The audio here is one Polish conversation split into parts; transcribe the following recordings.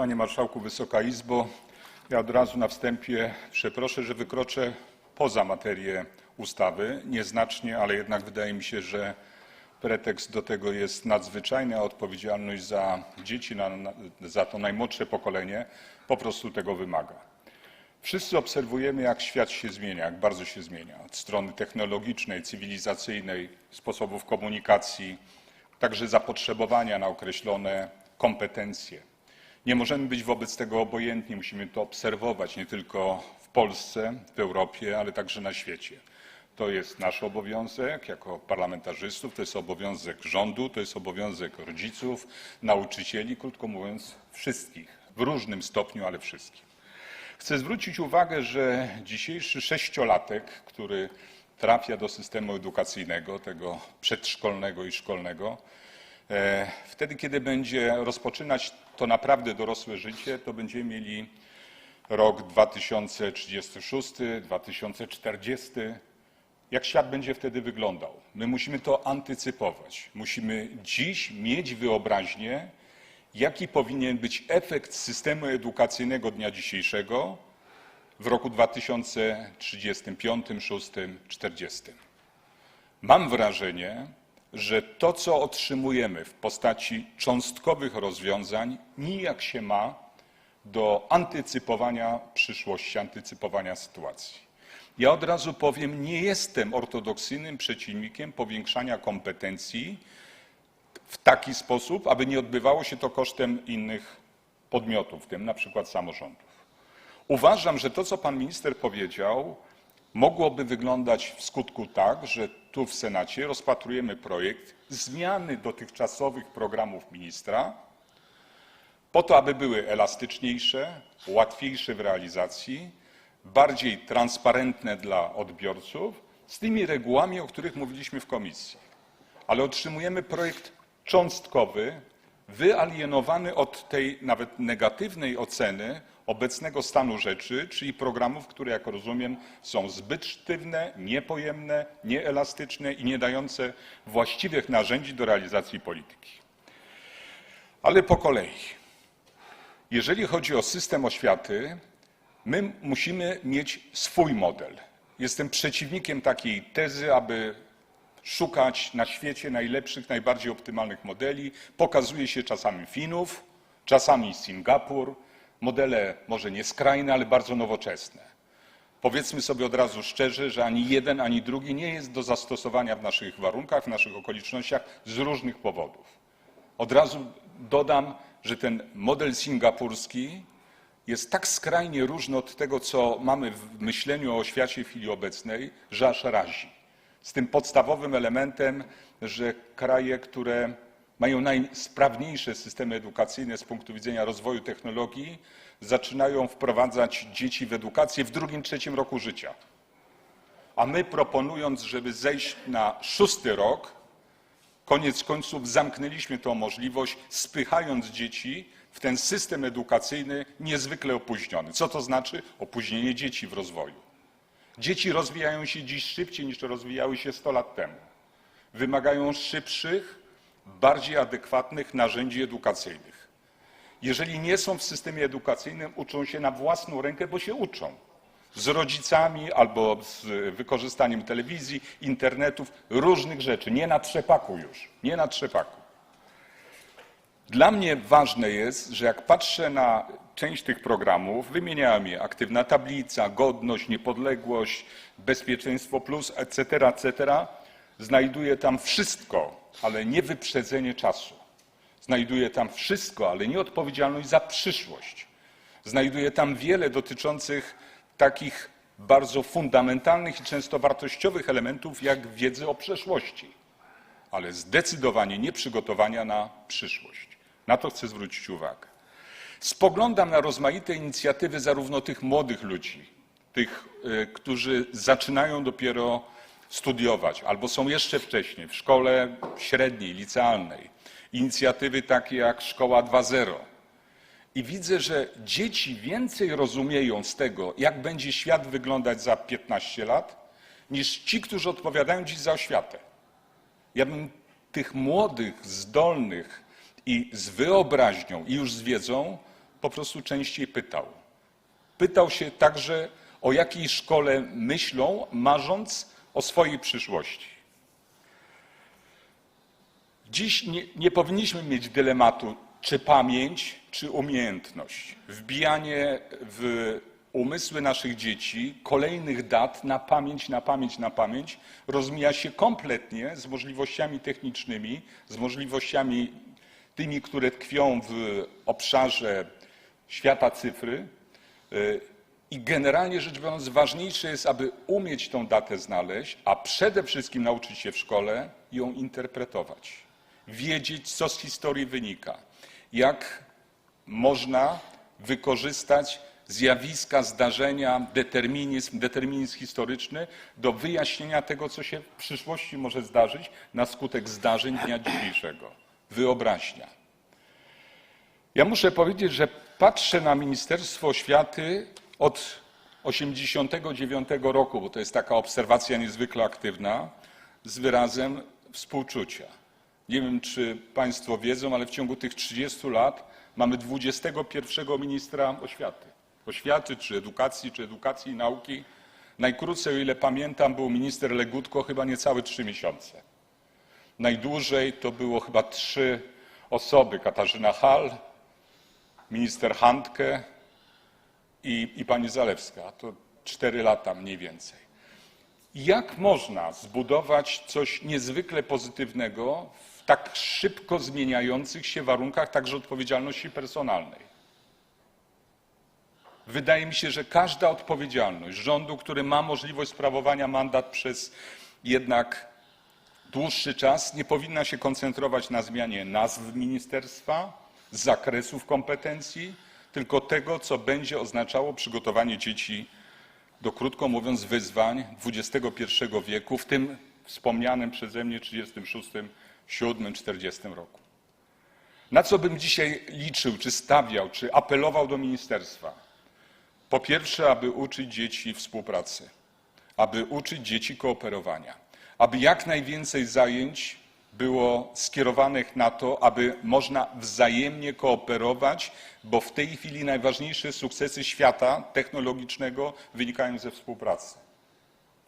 Panie Marszałku, Wysoka Izbo, ja od razu na wstępie przeproszę, że wykroczę poza materię ustawy, nieznacznie, ale jednak wydaje mi się, że pretekst do tego jest nadzwyczajny, a odpowiedzialność za dzieci, za to najmłodsze pokolenie po prostu tego wymaga. Wszyscy obserwujemy, jak świat się zmienia, jak bardzo się zmienia. Od strony technologicznej, cywilizacyjnej, sposobów komunikacji, także zapotrzebowania na określone kompetencje. Nie możemy być wobec tego obojętni, musimy to obserwować nie tylko w Polsce, w Europie, ale także na świecie. To jest nasz obowiązek jako parlamentarzystów, to jest obowiązek rządu, to jest obowiązek rodziców, nauczycieli, krótko mówiąc, wszystkich, w różnym stopniu, ale wszystkich. Chcę zwrócić uwagę, że dzisiejszy sześciolatek, który trafia do systemu edukacyjnego, tego przedszkolnego i szkolnego, e, wtedy, kiedy będzie rozpoczynać to naprawdę dorosłe życie, to będziemy mieli rok 2036, 2040. Jak świat będzie wtedy wyglądał? My musimy to antycypować. Musimy dziś mieć wyobraźnię, jaki powinien być efekt systemu edukacyjnego dnia dzisiejszego w roku 2035, 6, 40. Mam wrażenie, że to, co otrzymujemy w postaci cząstkowych rozwiązań, nijak się ma do antycypowania przyszłości, antycypowania sytuacji. Ja od razu powiem, nie jestem ortodoksyjnym przeciwnikiem powiększania kompetencji w taki sposób, aby nie odbywało się to kosztem innych podmiotów, w tym na przykład samorządów. Uważam, że to, co pan minister powiedział, mogłoby wyglądać w skutku tak, że tu w Senacie rozpatrujemy projekt zmiany dotychczasowych programów ministra, po to, aby były elastyczniejsze, łatwiejsze w realizacji, bardziej transparentne dla odbiorców, z tymi regułami, o których mówiliśmy w komisji. Ale otrzymujemy projekt cząstkowy, wyalienowany od tej nawet negatywnej oceny obecnego stanu rzeczy, czyli programów, które, jak rozumiem, są zbyt sztywne, niepojemne, nieelastyczne i nie dające właściwych narzędzi do realizacji polityki. Ale po kolei. Jeżeli chodzi o system oświaty, my musimy mieć swój model. Jestem przeciwnikiem takiej tezy, aby szukać na świecie najlepszych, najbardziej optymalnych modeli. Pokazuje się czasami Finów, czasami Singapur, modele może nie skrajne, ale bardzo nowoczesne. Powiedzmy sobie od razu szczerze, że ani jeden, ani drugi nie jest do zastosowania w naszych warunkach, w naszych okolicznościach z różnych powodów. Od razu dodam, że ten model singapurski jest tak skrajnie różny od tego, co mamy w myśleniu o oświacie w chwili obecnej, że aż razi. Z tym podstawowym elementem, że kraje, które mają najsprawniejsze systemy edukacyjne z punktu widzenia rozwoju technologii, zaczynają wprowadzać dzieci w edukację w drugim, trzecim roku życia. A my proponując, żeby zejść na szósty rok, koniec końców zamknęliśmy tę możliwość, spychając dzieci w ten system edukacyjny niezwykle opóźniony. Co to znaczy? Opóźnienie dzieci w rozwoju. Dzieci rozwijają się dziś szybciej niż rozwijały się 100 lat temu. Wymagają szybszych, bardziej adekwatnych narzędzi edukacyjnych. Jeżeli nie są w systemie edukacyjnym, uczą się na własną rękę, bo się uczą. Z rodzicami albo z wykorzystaniem telewizji, internetów, różnych rzeczy. Nie na trzepaku już. Nie na trzepaku. Dla mnie ważne jest, że jak patrzę na część tych programów, wymieniałem je, aktywna tablica, godność, niepodległość, bezpieczeństwo plus, etc., etc., znajduję tam wszystko, ale nie wyprzedzenie czasu. Znajduję tam wszystko, ale nie odpowiedzialność za przyszłość. Znajduję tam wiele dotyczących takich bardzo fundamentalnych i często wartościowych elementów, jak wiedzy o przeszłości, ale zdecydowanie nie przygotowania na przyszłość. Na to chcę zwrócić uwagę. Spoglądam na rozmaite inicjatywy zarówno tych młodych ludzi, tych, y, którzy zaczynają dopiero studiować albo są jeszcze wcześniej w szkole średniej, licealnej. Inicjatywy takie jak Szkoła 2.0. I widzę, że dzieci więcej rozumieją z tego, jak będzie świat wyglądać za 15 lat, niż ci, którzy odpowiadają dziś za oświatę. Ja bym tych młodych, zdolnych i z wyobraźnią i już z wiedzą po prostu częściej pytał. Pytał się także, o jakiej szkole myślą, marząc o swojej przyszłości. Dziś nie, nie powinniśmy mieć dylematu, czy pamięć, czy umiejętność. Wbijanie w umysły naszych dzieci kolejnych dat na pamięć, na pamięć, na pamięć rozmija się kompletnie z możliwościami technicznymi, z możliwościami tymi, które tkwią w obszarze świata cyfry. Y, I generalnie rzecz biorąc, ważniejsze jest, aby umieć tą datę znaleźć, a przede wszystkim nauczyć się w szkole ją interpretować, wiedzieć, co z historii wynika, jak można wykorzystać zjawiska, zdarzenia, determinizm, determinizm historyczny do wyjaśnienia tego, co się w przyszłości może zdarzyć na skutek zdarzeń dnia dzisiejszego. Wyobraźnia. Ja muszę powiedzieć, że patrzę na Ministerstwo Oświaty od 89 roku, bo to jest taka obserwacja niezwykle aktywna, z wyrazem współczucia. Nie wiem, czy Państwo wiedzą, ale w ciągu tych 30 lat mamy 21 ministra oświaty. Oświaty, czy edukacji, czy edukacji i nauki. Najkrócej, o ile pamiętam, był minister Legutko chyba niecałe trzy miesiące. Najdłużej to było chyba trzy osoby. Katarzyna Hall, minister Handke i, i pani Zalewska. To cztery lata mniej więcej. Jak można zbudować coś niezwykle pozytywnego w tak szybko zmieniających się warunkach także odpowiedzialności personalnej? Wydaje mi się, że każda odpowiedzialność rządu, który ma możliwość sprawowania mandat przez jednak dłuższy czas, nie powinna się koncentrować na zmianie nazw ministerstwa, zakresów kompetencji, tylko tego, co będzie oznaczało przygotowanie dzieci do, krótko mówiąc, wyzwań XXI wieku, w tym wspomnianym przeze mnie 36, 7, 40 roku. Na co bym dzisiaj liczył, czy stawiał, czy apelował do ministerstwa? Po pierwsze, aby uczyć dzieci współpracy, aby uczyć dzieci kooperowania, aby jak najwięcej zajęć było skierowanych na to, aby można wzajemnie kooperować, bo w tej chwili najważniejsze sukcesy świata technologicznego wynikają ze współpracy.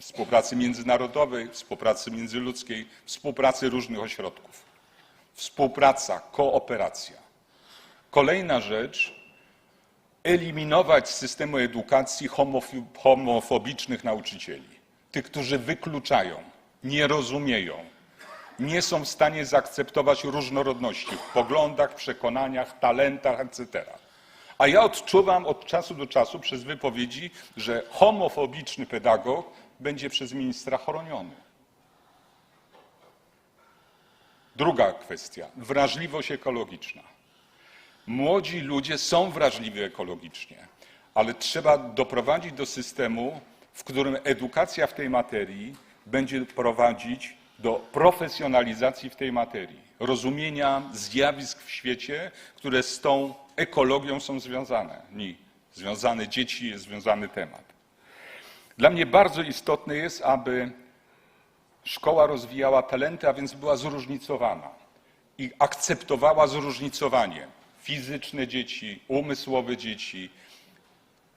Współpracy międzynarodowej, współpracy międzyludzkiej, współpracy różnych ośrodków. Współpraca, kooperacja. Kolejna rzecz, eliminować z systemu edukacji homofobicznych nauczycieli. Tych, którzy wykluczają, nie rozumieją, nie są w stanie zaakceptować różnorodności w poglądach, przekonaniach, talentach, etc. A ja odczuwam od czasu do czasu przez wypowiedzi, że homofobiczny pedagog będzie przez ministra chroniony. Druga kwestia wrażliwość ekologiczna. Młodzi ludzie są wrażliwi ekologicznie, ale trzeba doprowadzić do systemu, w którym edukacja w tej materii będzie prowadzić do profesjonalizacji w tej materii, rozumienia zjawisk w świecie, które z tą ekologią są związane. Nie, związane dzieci jest związany temat. Dla mnie bardzo istotne jest, aby szkoła rozwijała talenty, a więc była zróżnicowana i akceptowała zróżnicowanie fizyczne dzieci, umysłowe dzieci,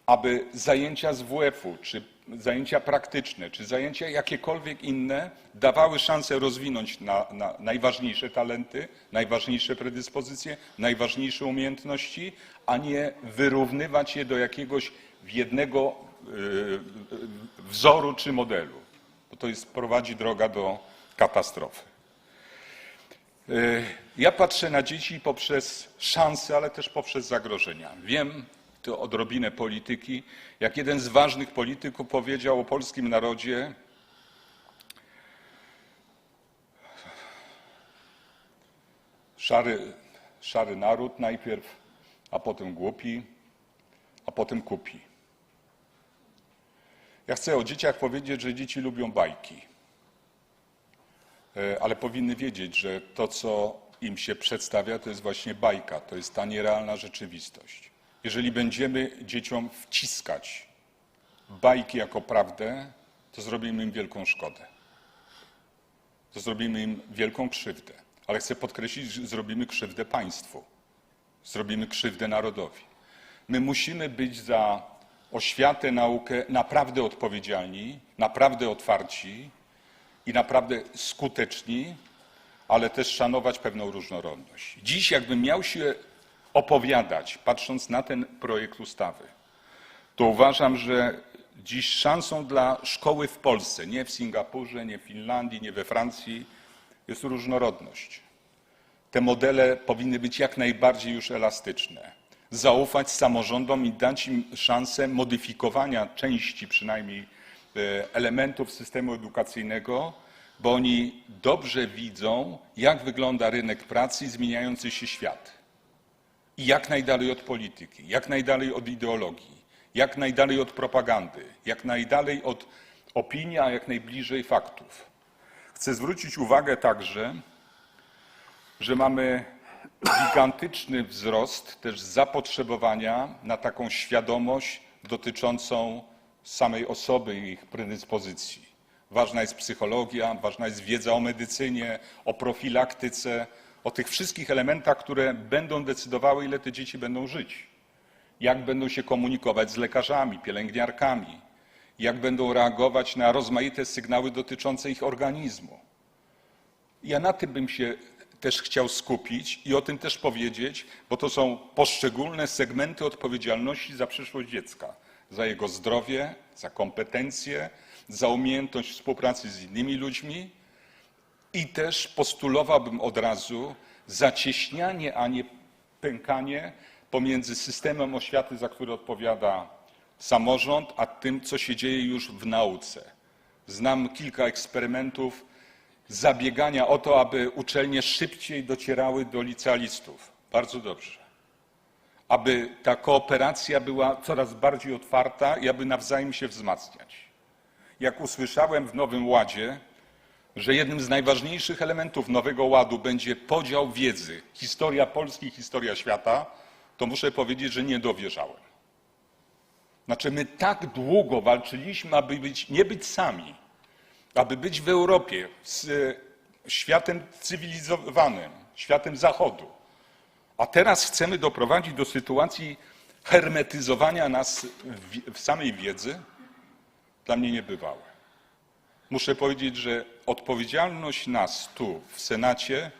aby zajęcia z WF-u, czy zajęcia praktyczne, czy zajęcia jakiekolwiek inne dawały szansę rozwinąć na, na najważniejsze talenty, najważniejsze predyspozycje, najważniejsze umiejętności, a nie wyrównywać je do jakiegoś jednego yy, wzoru czy modelu, bo to jest, prowadzi droga do katastrofy. Yy, ja patrzę na dzieci poprzez szanse, ale też poprzez zagrożenia. Wiem, to odrobinę polityki, jak jeden z ważnych polityków powiedział o polskim narodzie, szary, szary naród najpierw, a potem głupi, a potem kupi. Ja chcę o dzieciach powiedzieć, że dzieci lubią bajki, e, ale powinny wiedzieć, że to, co im się przedstawia, to jest właśnie bajka, to jest ta nierealna rzeczywistość. Jeżeli będziemy dzieciom wciskać bajki jako prawdę, to zrobimy im wielką szkodę. To zrobimy im wielką krzywdę. Ale chcę podkreślić, że zrobimy krzywdę państwu. Zrobimy krzywdę narodowi. My musimy być za oświatę, naukę naprawdę odpowiedzialni, naprawdę otwarci i naprawdę skuteczni, ale też szanować pewną różnorodność. Dziś, jakbym miał się opowiadać, patrząc na ten projekt ustawy, to uważam, że dziś szansą dla szkoły w Polsce, nie w Singapurze, nie w Finlandii, nie we Francji, jest różnorodność. Te modele powinny być jak najbardziej już elastyczne. Zaufać samorządom i dać im szansę modyfikowania części przynajmniej e, elementów systemu edukacyjnego, bo oni dobrze widzą, jak wygląda rynek pracy i zmieniający się świat. I jak najdalej od polityki, jak najdalej od ideologii, jak najdalej od propagandy, jak najdalej od opinii, a jak najbliżej faktów. Chcę zwrócić uwagę także, że mamy gigantyczny wzrost też zapotrzebowania na taką świadomość dotyczącą samej osoby i ich predyspozycji. Ważna jest psychologia, ważna jest wiedza o medycynie, o profilaktyce, o tych wszystkich elementach, które będą decydowały, ile te dzieci będą żyć. Jak będą się komunikować z lekarzami, pielęgniarkami, jak będą reagować na rozmaite sygnały dotyczące ich organizmu. Ja na tym bym się też chciał skupić i o tym też powiedzieć, bo to są poszczególne segmenty odpowiedzialności za przyszłość dziecka, za jego zdrowie, za kompetencje, za umiejętność współpracy z innymi ludźmi i też postulowałbym od razu zacieśnianie, a nie pękanie pomiędzy systemem oświaty, za który odpowiada samorząd, a tym, co się dzieje już w nauce. Znam kilka eksperymentów zabiegania o to, aby uczelnie szybciej docierały do licealistów. Bardzo dobrze. Aby ta kooperacja była coraz bardziej otwarta i aby nawzajem się wzmacniać. Jak usłyszałem w Nowym Ładzie, że jednym z najważniejszych elementów Nowego Ładu będzie podział wiedzy, historia Polski, historia świata, to muszę powiedzieć, że nie dowierzałem. Znaczy, my tak długo walczyliśmy, aby być, nie być sami, aby być w Europie z e, światem cywilizowanym, światem Zachodu. A teraz chcemy doprowadzić do sytuacji hermetyzowania nas w, w samej wiedzy? Dla mnie niebywałe. Muszę powiedzieć, że odpowiedzialność nas tu w Senacie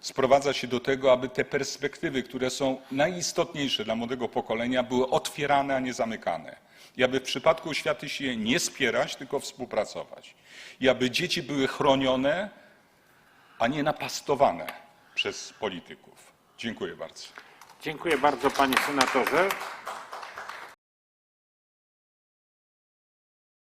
sprowadza się do tego, aby te perspektywy, które są najistotniejsze dla młodego pokolenia, były otwierane, a nie zamykane. I aby w przypadku oświaty się nie spierać, tylko współpracować. I aby dzieci były chronione, a nie napastowane przez polityków. Dziękuję bardzo. Dziękuję bardzo panie senatorze.